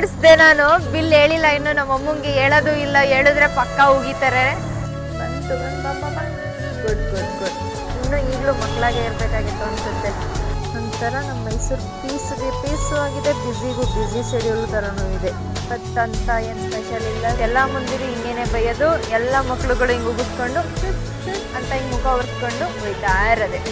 ಮಾಡಿಸ್ದೆ ನಾನು. ಬಿಲ್ ಹೇಳಿಲ್ಲ ಇನ್ನು ನಮ್ಮ ಅಮ್ಮಂಗೆ ಹೇಳೋದು ಇಲ್ಲ ಹೇಳಿದ್ರೆ ಪಕ್ಕ ಹೋಗಿತಾರೆ. ಬಂತು ಗುಡ್ ಗುಡ್ ಗುಡ್ ಇನ್ನು ಈಗಲೂ ಮಕ್ಕಳಾಗೆ ಇರಬೇಕಾಗಿತ್ತು ಅನ್ಸುತ್ತೆ. ಒಂಥರ ನಮ್ಮ ಮೈಸೂರು ಪೀಸ್ಗೆ ಪೀಸು ಆಗಿದೆ ಬ್ಯುಸಿಗೂ ಬ್ಯುಸಿ ಶೆಡ್ಯೂಲ್ ಥರನೂ ಇದೆ. ಅಂತ ಏನು ಸ್ಪೆಷಲ್ ಇಲ್ಲ. ಎಲ್ಲ ಮುಂದಿರು ಹಿಂಗೇನೆ ಬೈಯೋದು. ಎಲ್ಲ ಮಕ್ಕಳುಗಳು ಹಿಂಗೆ ಉಗಿಸ್ಕೊಂಡು ಅಂತ ಹಿಂಗೆ ಮುಖ ಒರೆಸ್ಕೊಂಡು ಹೋಯ್ತಾ ಇರೋದೆ.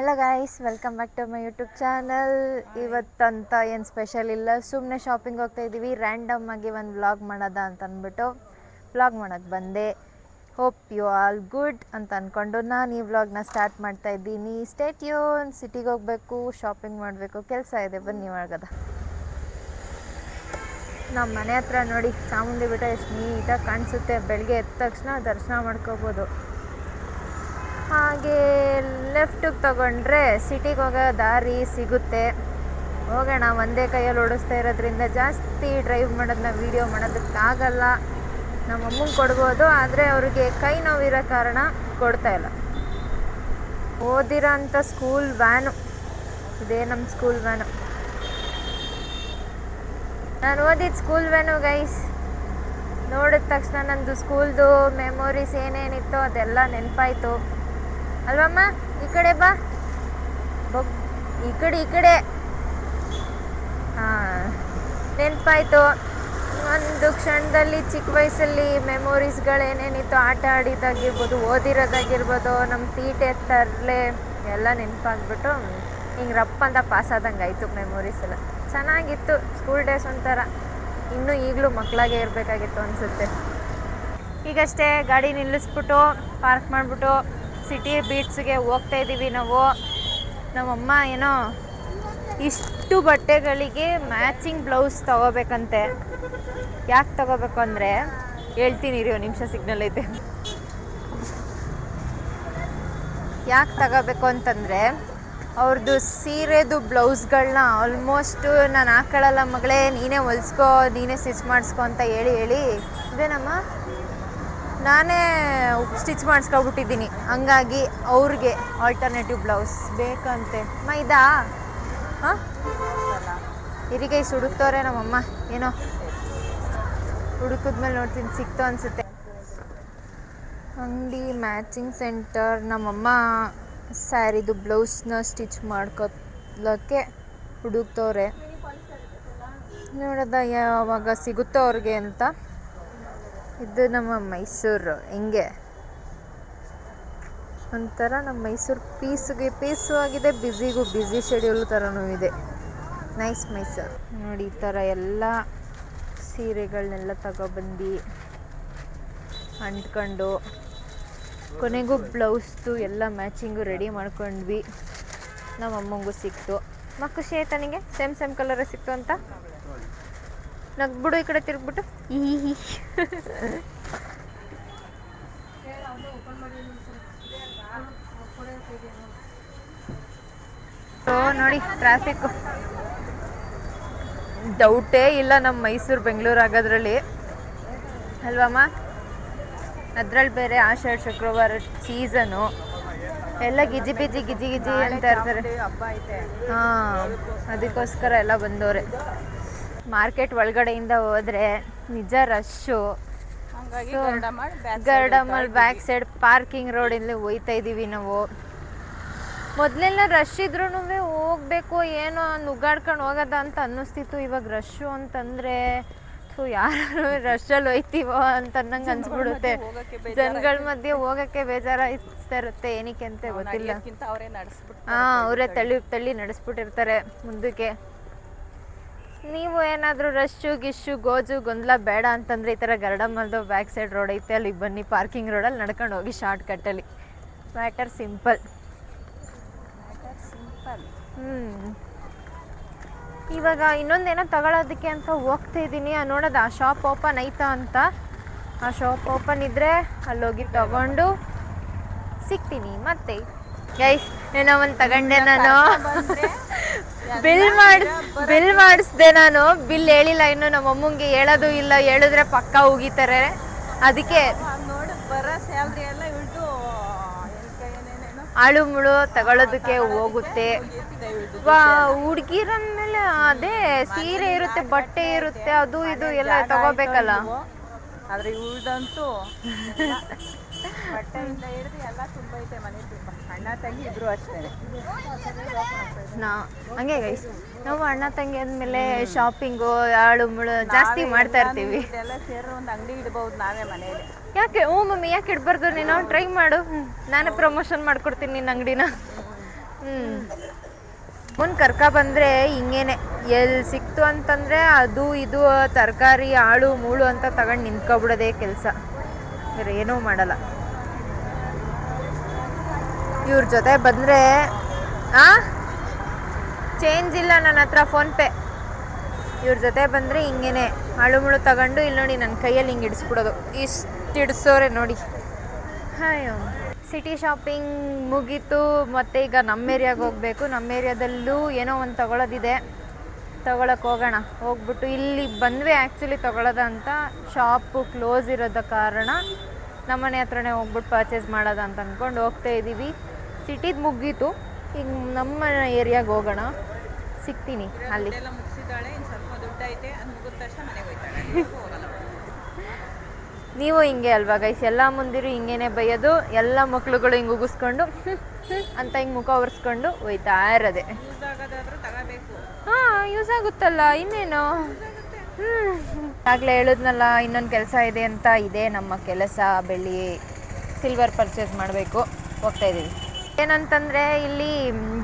Hello guys welcome back to my YouTube channel ಇವತ್ತಂತ ಏನು ಸ್ಪೆಷಲ್ ಇಲ್ಲ. ಸುಮ್ಮನೆ ಶಾಪಿಂಗ್ ಹೋಗ್ತಾ ಇದ್ದೀವಿ ರ್ಯಾಂಡಮ್ ಆಗಿ ಒಂದು ವ್ಲಾಗ್ ಮಾಡೋದ ಅಂತ ಅಂದ್ಬಿಟ್ಟು ವ್ಲಾಗ್ ಮಾಡೋಕ್ಕೆ ಬಂದೆ. ಹೋಪ್ ಯು ಆಲ್ ಗುಡ್ ಅಂತ ಅಂದ್ಕೊಂಡು ನಾನು ಈ ವ್ಲಾಗ್ನ ಸ್ಟಾರ್ಟ್ ಮಾಡ್ತಾ ಇದ್ದೀನಿ. ಸ್ಟೇಟ್ ಯೂನ್ ಸಿಟಿಗೆ ಹೋಗಬೇಕು ಶಾಪಿಂಗ್ ಮಾಡಬೇಕು. ಕೆಲಸ ಇದೆ. ಬನ್ನಿ ಒಳಗದ. ನಮ್ಮ ಮನೆ ಹತ್ರ ನೋಡಿ ಚಾಮುಂಡಿ ಬೆಟ್ಟ ಎಷ್ಟು ನೀಟಾಗಿ ಕಾಣಿಸುತ್ತೆ. ಬೆಳಗ್ಗೆ ಎದ್ದ ತಕ್ಷಣ ದರ್ಶನ ಮಾಡ್ಕೋಬೋದು. ಹಾಗೆ ಲೆಫ್ಟಿಗೆ ತಗೊಂಡ್ರೆ ಸಿಟಿಗೆ ಹೋಗೋ ದಾರಿ ಸಿಗುತ್ತೆ. ಹೋಗೋಣ, ಒಂದೇ ಕೈಯಲ್ಲಿ ಓಡಿಸ್ತಾ ಇರೋದ್ರಿಂದ ಜಾಸ್ತಿ ಡ್ರೈವ್ ಮಾಡೋದನ್ನ ವೀಡಿಯೋ ಮಾಡೋದಕ್ಕಾಗಲ್ಲ ನಮ್ಮ ಅಮ್ಮಂಗೆ ಕೊಡ್ಬೋದು, ಆದರೆ ಅವ್ರಿಗೆ ಕೈ ನೋವಿರೋ ಕಾರಣ ಕೊಡ್ತಾ ಇಲ್ಲ. ಓದಿರೋ ಅಂಥ ಸ್ಕೂಲ್ ವ್ಯಾನು ಇದೇ ನಮ್ಮ ಸ್ಕೂಲ್ ವ್ಯಾನು ನಾನು ಓದಿದ್ದು ಸ್ಕೂಲ್ ವ್ಯಾನು ಗೈಸ್ ನೋಡಿದ ತಕ್ಷಣ ನಂದು ಸ್ಕೂಲ್ದು ಮೆಮೊರೀಸ್ ಏನೇನಿತ್ತು ಅದೆಲ್ಲ ನೆನಪಾಯ್ತು. ಅಲ್ವಮ್ಮ ಈ ಕಡೆ ಬಾ. ಬಗ್ ಈ ಕಡೆ ಈ ಕಡೆ. ಹಾಂ. ನೆನಪಾಯ್ತು. ಒಂದು ಕ್ಷಣದಲ್ಲಿ, ಚಿಕ್ಕ ವಯಸ್ಸಲ್ಲಿ ಮೆಮೊರೀಸ್ಗಳೇನೇನಿತ್ತು ಆಟ ಆಡಿದ್ದಾಗಿರ್ಬೋದು ಓದಿರೋದಾಗಿರ್ಬೋದು, ನಮ್ಮ ತೀಟೆ, ತರಲೆ ಎಲ್ಲ ನೆನಪಾಗ್ಬಿಟ್ಟು ಹಿಂಗೆ ರಪ್ಪ ಅಂತ ಪಾಸ್ ಆದಂಗೆ ಆಯಿತು ಮೆಮೊರೀಸ್ ಎಲ್ಲ. ಚೆನ್ನಾಗಿತ್ತು ಸ್ಕೂಲ್ ಡೇಸ್ ಒಂಥರ. ಇನ್ನೂ ಈಗಲೂ ಮಕ್ಕಳಾಗೆ ಇರಬೇಕಾಗಿತ್ತು ಅನಿಸುತ್ತೆ. ಈಗಷ್ಟೇ ಗಾಡಿ ನಿಲ್ಲಿಸ್ಬಿಟ್ಟು ಪಾರ್ಕ್ ಮಾಡಿಬಿಟ್ಟು ಸಿಟಿ ಬೀಟ್ಸ್ಗೆ ಹೋಗ್ತಾ ಇದ್ದೀವಿ ನಾವು. ನಮ್ಮಮ್ಮ ಏನೋ ಇಷ್ಟು ಬಟ್ಟೆಗಳಿಗೆ ಮ್ಯಾಚಿಂಗ್ ಬ್ಲೌಸ್ ತಗೋಬೇಕಂತೆ. ಯಾಕೆ ತಗೋಬೇಕು ಅಂದರೆ, ಹೇಳ್ತೀನಿ ರೀ ಒಂದು ನಿಮಿಷ ಸಿಗ್ನಲ್ ಐತೆ. ಯಾಕೆ ತಗೋಬೇಕು ಅಂತಂದರೆ ಅವ್ರದ್ದು ಸೀರೆದು ಬ್ಲೌಸ್ಗಳನ್ನ ಆಲ್ಮೋಸ್ಟು ನಾನು ಹಾಕೊಳ್ಳಲ್ಲ ಮಗಳೇ ನೀನೇ ಹೊಲಿಸ್ಕೋ, ನೀನೇ ಸ್ಟಿಚ್ ಮಾಡಿಸ್ಕೊ ಅಂತ ಹೇಳಿ ಹೇಳಿ. ಇದೇನಮ್ಮ? ನಾನೇ ಸ್ಟಿಚ್ ಮಾಡಿಸ್ಕೊಬಿಟ್ಟಿದ್ದೀನಿ. ಹಂಗಾಗಿ ಅವ್ರಿಗೆ ಆಲ್ಟರ್ನೇಟಿವ್ ಬ್ಲೌಸ್ ಬೇಕಂತೆ. ಮೈದಾ? ಹಾಂ? ಇಷ್ಟು ಹುಡುಕ್ತವ್ರೆ ನಮ್ಮಮ್ಮ. ಏನೋ? ಹುಡುಕಿದ್ಮೇಲೆ ನೋಡ್ತೀನಿ, ಸಿಕ್ತು ಅನಿಸುತ್ತೆ. ಅಂಗಡಿ ಮ್ಯಾಚಿಂಗ್ ಸೆಂಟರ್ ನಮ್ಮಮ್ಮ ಸ್ಯಾರಿದು ಬ್ಲೌಸ್ನ ಸ್ಟಿಚ್ ಮಾಡ್ಕೊಳಕ್ಕೆ ಹುಡುಕ್ತವ್ರೆ. ನೋಡೋದ ಯಾವಾಗ ಸಿಗುತ್ತೋ ಅವ್ರಿಗೆ ಅಂತ. ಇದು ನಮ್ಮ ಮೈಸೂರು. ಹಿಂಗೆ. ಒಂಥರ ನಮ್ಮ ಮೈಸೂರು ಪೀಸ್ಗೆ ಪೀಸು ಆಗಿದೆ, ಬ್ಯುಸಿಗೂ ಬ್ಯುಸಿ ಶೆಡ್ಯೂಲ್ ಥರನೂ ಇದೆ. ನೈಸ್ ಮೈಸೂರು. ನೋಡಿ, ಈ ಥರ ಎಲ್ಲ ಸೀರೆಗಳನ್ನೆಲ್ಲ ತಗೊಬಂದು ಅಂಟ್ಕೊಂಡು, ಕೊನೆಗೂ ಬ್ಲೌಸ್ದು ಎಲ್ಲ ಮ್ಯಾಚಿಂಗು ರೆಡಿ ಮಾಡ್ಕೊಂಡ್ವಿ. ನಮ್ಮ ಅಮ್ಮಂಗೂ ಸಿಕ್ತು. ಮಕ್ಕಳು ಶೇತನಿಗೆ ಸೇಮ್ ಸೇಮ್ ಕಲರೇ ಸಿಕ್ತು ಅಂತ? ನಗ್ಬಿಡು ಈ ಕಡೆ ತಿರ್ಗ್ಬಿಟ್ಟು. ಈ ನೋಡಿ ಟ್ರಾಫಿಕ್ ಡೌಟೇ ಇಲ್ಲ ನಮ್ಮ ಮೈಸೂರು ಬೆಂಗಳೂರು ಆಗೋದ್ರಲ್ಲಿ. ಅಲ್ವಮ್ಮ ಅದ್ರಲ್ಲಿ ಬೇರೆ ಆಷಾಢ ಶುಕ್ರವಾರ ಸೀಸನು ಎಲ್ಲ ಗಿಜಿ ಬಿಜಿ ಗಿಜಿ ಗಿಜಿ ಅಂತ ಇರ್ತಾರೆ. ಹಾಂ ಅದಕ್ಕೋಸ್ಕರ ಎಲ್ಲ ಬಂದವ್ರೆ. ಮಾರ್ಕೆಟ್ ಒಳಗಡೆಯಿಂದ ಹೋದ್ರೆ ನಿಜ ರಶ್ಶು. ಹಂಗಾಗಿ So, ಬ್ಯಾಕ್ ಗರ್ಡಮಲ್ ಬ್ಯಾಕ್ ಸೈಡ್ ಪಾರ್ಕಿಂಗ್ ರೋಡಿಂದ ಹೋಯ್ತಾ ಇದ್ದೀವಿ ನಾವು. ಮೊದಲೆಲ್ಲ ರಶ್ ಇದ್ರೂ ಹೋಗ್ಬೇಕು ಏನೋ ನುಗ್ಗಾಡ್ಕೊಂಡು ಹೋಗೋದ ಅಂತ ಅನ್ನಿಸ್ತಿತ್ತು ಇವಾಗ ರಶ್ಶು ಅಂತಂದ್ರೆ ಸೊ ಯಾರು ರಶ್ಶಲ್ಲಿ ಹೋಯ್ತೀವೋ ಅಂತ ಅನ್ನಂಗೆ ಅನ್ಸ್ಬಿಡುತ್ತೆ. ಹೋಗಕ್ಕೆ ಜನಗಳ ಮಧ್ಯೆ ಹೋಗಕ್ಕೆ ಬೇಜಾರಾಗ್ತಾ ಇರುತ್ತೆ ಏನಕ್ಕೆ ಅಂತ ಗೊತ್ತಿಲ್ಲ. ಅವರೇ ನಡೆಸ್ಬಿಟ್ಟು ಹಾಂ ಅವರೇ ತಳ್ಳಿ ತಳ್ಳಿ ನಡೆಸ್ಬಿಟ್ಟಿರ್ತಾರೆ ಮುಂದಕ್ಕೆ. ನೀವು ಏನಾದರೂ ರಶ್ಶು ಗಿಶ್ಶು ಗೋಜು ಗೊಂದಲ ಬೇಡ ಅಂತಂದರೆ ಈ ಥರ ಗರಡಮಲ್ದು ಬ್ಯಾಕ್ ಸೈಡ್ ರೋಡ್ ಐತೆ. ಅಲ್ಲಿ ಬನ್ನಿ ಪಾರ್ಕಿಂಗ್ ರೋಡಲ್ಲಿ ನಡ್ಕೊಂಡು ಹೋಗಿ ಶಾರ್ಟ್ ಕಟ್ಟಲ್ಲಿ ಮ್ಯಾಟರ್ ಸಿಂಪಲ್ ಸಿಂಪಲ್ ಹ್ಞೂ ಇವಾಗ ಇನ್ನೊಂದೇನೋ ತಗೊಳ್ಳೋದಕ್ಕೆ ಅಂತ ಹೋಗ್ತಾ ಇದ್ದೀನಿ. ನೋಡೋದು ಆ ಶಾಪ್ ಓಪನ್ ಐತಾ ಅಂತ. ಆ ಶಾಪ್ ಓಪನ್ ಇದ್ದರೆ ಅಲ್ಲೋಗಿ ತಗೊಂಡು ಸಿಗ್ತೀನಿ. ಮತ್ತೆ ಗೈಸ್ ಏನೋ ಒಂದು ತಗೊಂಡೆ ನಾನು. ಬಿಲ್ ಮಾಡಿಸ್ ಬಿಲ್ ಮಾಡಿಸ್ದೆ ನಾನು. ಬಿಲ್ ಹೇಳಿಲ್ಲ ಇನ್ನು ನಮ್ಮ ಅಮ್ಮಂಗೆ ಹೇಳೋದು ಇಲ್ಲ ಹೇಳಿದ್ರೆ ಪಕ್ಕ ಹೋಗಿತಾರೆ. ಅದಕ್ಕೆ ನೋಡು ಬರೋ ಸ್ಯಾಲ್ರಿ ಎಲ್ಲ ಏನೇನೇನೋ. ಆಳು ಮುಳು ತಗೊಳ್ಳೋದಕ್ಕೆ ಹೋಗುತ್ತೆ. ಹುಡುಗಿರಂದ್ಮೇಲೆ ಅದೇ ಸೀರೆ ಇರುತ್ತೆ ಬಟ್ಟೆ ಇರುತ್ತೆ ಅದು ಇದು ಎಲ್ಲ ತಗೋಬೇಕಲ್ಲ. ಆದ್ರೆ ಇವಳ್ದಂತೂ ಬಟ್ಟೆಯಿಂದ ಹಿಡಿದು ಎಲ್ಲ ತುಂಬ ಐತೆ ಮನೆ ತುಂಬ. ಅಣ್ಣ ತಂಗಿ ಇಬ್ರು ಅಷ್ಟೇ. ನಾ ಹಂಗೆ ಗೈಸ್ ನಾವು ಅಣ್ಣ ತಂಗಿ ಅಂದಮೇಲೆ ಶಾಪಿಂಗು ಆಳು ಮುಳು ಜಾಸ್ತಿ ಮಾಡ್ತಾ ಇರ್ತೀವಿ. ಎಲ್ಲ ಸೇರೋ ಒಂದು ಅಂಗಡಿ ಇಡ್ಬೋದು ನಾವೇ ಮನೆಯಲ್ಲಿ. ಯಾಕೆ? ಹ್ಞೂ ಮಮ್ಮಿ ಯಾಕೆ ಇಡಬಾರ್ದು? ನೀನು ಟ್ರೈ ಮಾಡು. ನಾನೇ ಪ್ರಮೋಷನ್ ಮಾಡ್ಕೊಡ್ತೀನಿ ನಿನ್ನ ಅಂಗಡಿನ. ಹ್ಞೂ ಮುಂದೆ ಕರ್ಕ ಬಂದರೆ ಹಿಂಗೇನೆ. ಎಲ್ಲಿ ಸಿಕ್ತು ಅಂತಂದರೆ ಅದು ಇದು ತರಕಾರಿ ಆಳು ಮೂಳು ಅಂತ ತಗೊಂಡು ನಿಂತ್ಕೊಬಿಡೋದೇ ಕೆಲಸ. ಬೇರೆ ಏನೂ ಮಾಡಲ್ಲ. ಇವ್ರ ಜೊತೆ ಬಂದರೆ, ಆ? ಚೇಂಜ್ ಇಲ್ಲ ನನ್ನ ಹತ್ರ ಫೋನ್ಪೇ ಇವ್ರ ಜೊತೆ ಬಂದರೆ ಹಿಂಗೇನೆ, ಹಳು ಮುಳು ತಗೊಂಡು ಇಲ್ಲಿ ನೋಡಿ ನನ್ನ ಕೈಯಲ್ಲಿ ಹಿಂಗೆ ಇಡಿಸ್ಬಿಡೋದು. ಇಷ್ಟು ಇಡಿಸೋರೆ ನೋಡಿ. ಹಾಯೋ ಸಿಟಿ ಶಾಪಿಂಗ್ ಮುಗೀತು, ಮತ್ತು ಈಗ ನಮ್ಮ ಏರಿಯಾಗೆ ಹೋಗಬೇಕು. ನಮ್ಮ ಏರಿಯಾದಲ್ಲೂ ಏನೋ ಒಂದು ತಗೊಳ್ಳೋದಿದೆ ತಗೊಳಕ್ಕೆ ಹೋಗೋಣ. ಹೋಗ್ಬಿಟ್ಟು ಇಲ್ಲಿ ಬಂದ್ವಿ ಆ್ಯಕ್ಚುಲಿ ಅಂತ. ಶಾಪು ಕ್ಲೋಸ್ ಇರೋದ ಕಾರಣ ನಮ್ಮನೆ ಹತ್ರನೇ ಹೋಗ್ಬಿಟ್ಟು ಪರ್ಚೇಸ್ ಮಾಡೋದ ಅಂತ ಅಂದ್ಕೊಂಡು ಹೋಗ್ತಾ ಇದ್ದೀವಿ ಸಿಟಿದು ಮುಗೀತು. ಈಗ ನಮ್ಮ ಏರಿಯಾಗೆ ಹೋಗೋಣ. ಸಿಗ್ತೀನಿ ಅಲ್ಲಿ. ನೀವು ಹಿಂಗೆ ಅಲ್ವಾ ಗೈಸ್ ಎಲ್ಲ ಮುಂದಿರು ಹಿಂಗೇನೆ ಬೈಯೋದು. ಎಲ್ಲ ಮಕ್ಳುಗಳು ಹಿಂಗೆ ಉಗಿಸ್ಕೊಂಡು ಅಂತ ಹಿಂಗೆ ಮುಖ ಒರೆಸ್ಕೊಂಡು ಹೋಯ್ತಾ ಇರೋದೆ. ಹಾಂ ಯೂಸ್ ಆಗುತ್ತಲ್ಲ, ಇನ್ನೇನು? ಆಗಲೇ ಹೇಳಿದ್ನಲ್ಲ, ಇನ್ನೊಂದು ಕೆಲಸ ಇದೆ ಅಂತ, ಇದೆ ನಮ್ಮ ಕೆಲಸ, ಬೆಳ್ಳಿ ಸಿಲ್ವರ್ ಪರ್ಚೇಸ್ ಮಾಡಬೇಕು. ಹೋಗ್ತಾ ಇದ್ದೀವಿ ಏನಂತಂದರೆ, ಇಲ್ಲಿ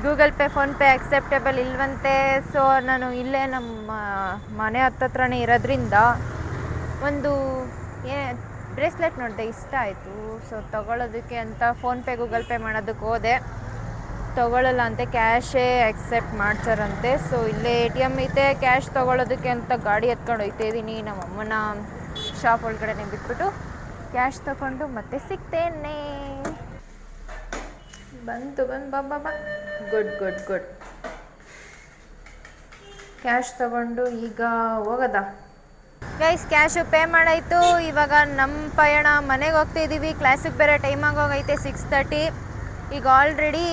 ಗೂಗಲ್ ಪೇ ಫೋನ್ಪೇ ಅಕ್ಸೆಪ್ಟೇಬಲ್ ಇಲ್ವಂತೆ ಸೊ ನಾನು ಇಲ್ಲೇ ನಮ್ಮ ಮನೆ ಹತ್ತತ್ರನೇ ಇರೋದ್ರಿಂದ ಒಂದು, ಏ ಬ್ರೇಸ್ಲೆಟ್ ನೋಡಿದೆ, ಇಷ್ಟ ಆಯಿತು. ಸೊ ತಗೊಳ್ಳೋದಕ್ಕೆ ಅಂತ ಫೋನ್ಪೇ ಗೂಗಲ್ ಪೇ ಮಾಡೋದಕ್ಕೆ ಹೋದೆ. ತಗೊಳ್ಳಲ್ಲ ಅಂತೆ ಕ್ಯಾಶೇ ಎಕ್ಸೆಪ್ಟ್ ಮಾಡ್ತಾರಂತೆ. ಸೊ ಇಲ್ಲೇ ಎ ಟಿ ಎಂ ಐತೆ, ಕ್ಯಾಶ್ ತೊಗೊಳ್ಳೋದಕ್ಕೆ ಅಂತ ಗಾಡಿ ಎತ್ಕೊಂಡು ಹೋಗ್ತಾ ಇದ್ದೀನಿ. ನಮ್ಮ ಅಮ್ಮನ ಶಾಪ್ ಒಳಗಡೆನೆ ಬಿಟ್ಬಿಟ್ಟು ಕ್ಯಾಶ್ ತಗೊಂಡು ಮತ್ತೆ ಸಿಗ್ತೇನೆ. ಬಂತು, ಬಂದು, ಬಾ ಬಾ ಗುಡ್ ಗುಡ್ ಗುಡ್ ಕ್ಯಾಶ್ ತಗೊಂಡು ಈಗ ಹೋಗೋದಾ? ಗೈಸ್ ಕ್ಯಾಶು ಪೇ ಮಾಡಾಯಿತು. ಇವಾಗ ನಮ್ಮ ಪಯಣ ಮನೆಗೆ ಹೋಗ್ತಾ ಇದ್ದೀವಿ ಕ್ಲಾಸಿಗೆ ಬೇರೆ ಟೈಮ್ ಆಗೋಗೈತೆ ಸಿಕ್ಸ್ ತರ್ಟಿ ಈಗ ಆಲ್ರೆಡಿ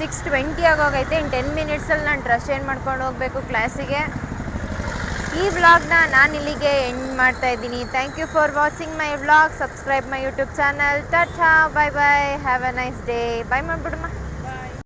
ಸಿಕ್ಸ್ ಟ್ವೆಂಟಿ ಆಗೋಗೈತೆ. ಇನ್ನು ಟೆನ್ ಮಿನಿಟ್ಸಲ್ಲಿ ನಾನು ಡ್ರೆಸ್ ಚೇಂಜ್ ಮಾಡ್ಕೊಂಡು ಹೋಗಬೇಕು ಕ್ಲಾಸಿಗೆ ಈ ವ್ಲಾಗ್ನ ನಾನು ಇಲ್ಲಿಗೆ ಎಂಡ್ ಮಾಡ್ತಾ ಇದ್ದೀನಿ. Thank you for watching my vlog subscribe my YouTube channel tata bye bye have a nice day bye ಮಾಡ್ಬಿಡಮ್ಮ